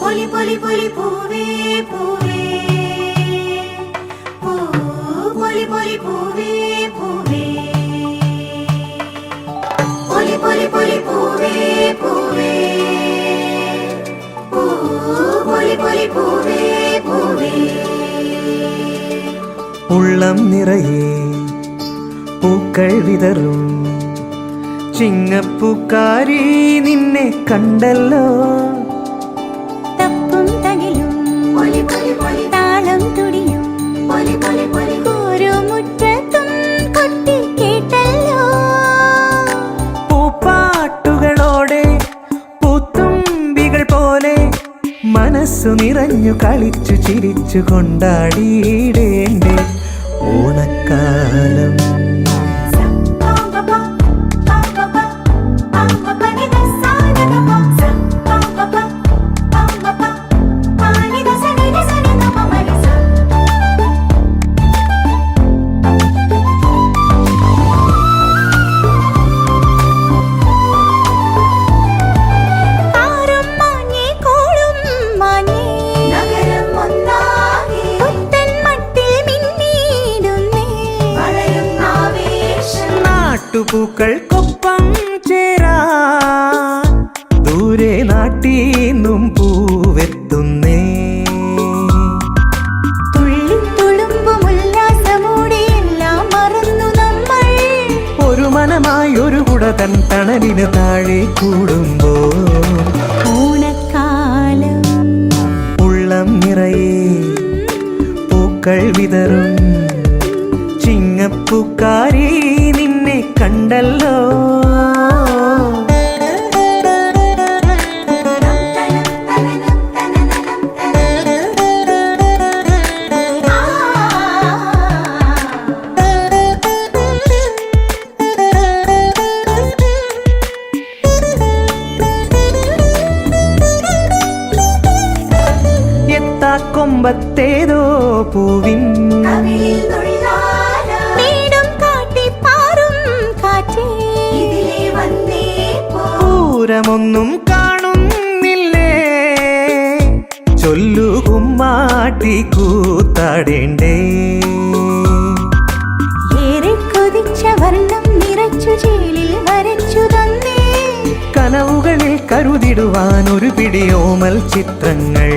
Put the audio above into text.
പൊലി പൊലി പൊലി പൂവേ പൂവേ. പൂ പൊലി പൊലി പൂവേ പൂവേ. പൊലി പൊലി പൊലി പൂവേ പൂവേ. പൂ പൊലി പൊലി പൂവേ പൂവേ. ഉള്ളം നിറയെ പൂക്കൾ വിതറും. ചിങ്ങപ്പൂക്കാരി നിന്നെ കണ്ടല്ലോ. മനസ്സു നിറഞ്ഞു കളിച്ചു ചിരിച്ചു കൊണ്ടാടിയിടേണ്ടേ ഓണക്കാലം നാട്ടുപൂക്കൾക്കൊപ്പം ചേരാ. ദൂരെ നാട്ടീന്നും പൂവെത്തുന്നേ. മനമായി ഒരു കുടതൻ തണലിന് താഴെ കൂടുമ്പോ ഓണക്കാലം ഉള്ളം നിറയെ പൂക്കൾ വിതറും. ചിങ്ങപ്പൂക്കാരി വന്നേ പൂവിൻ പൂരമൊന്നും കാണുന്നില്ലേ? ചൊല്ലു കുമ്മാട്ടി കൂത്താടേണ്ടേ? ഏറെ കൊതിച്ച വർണം നിറച്ചു ചേലിൽ വരച്ചു തന്നേ. കനവുകളിൽ കരുതിടുവാൻ ഒരു പിടിയോമൽ ചിത്രങ്ങൾ.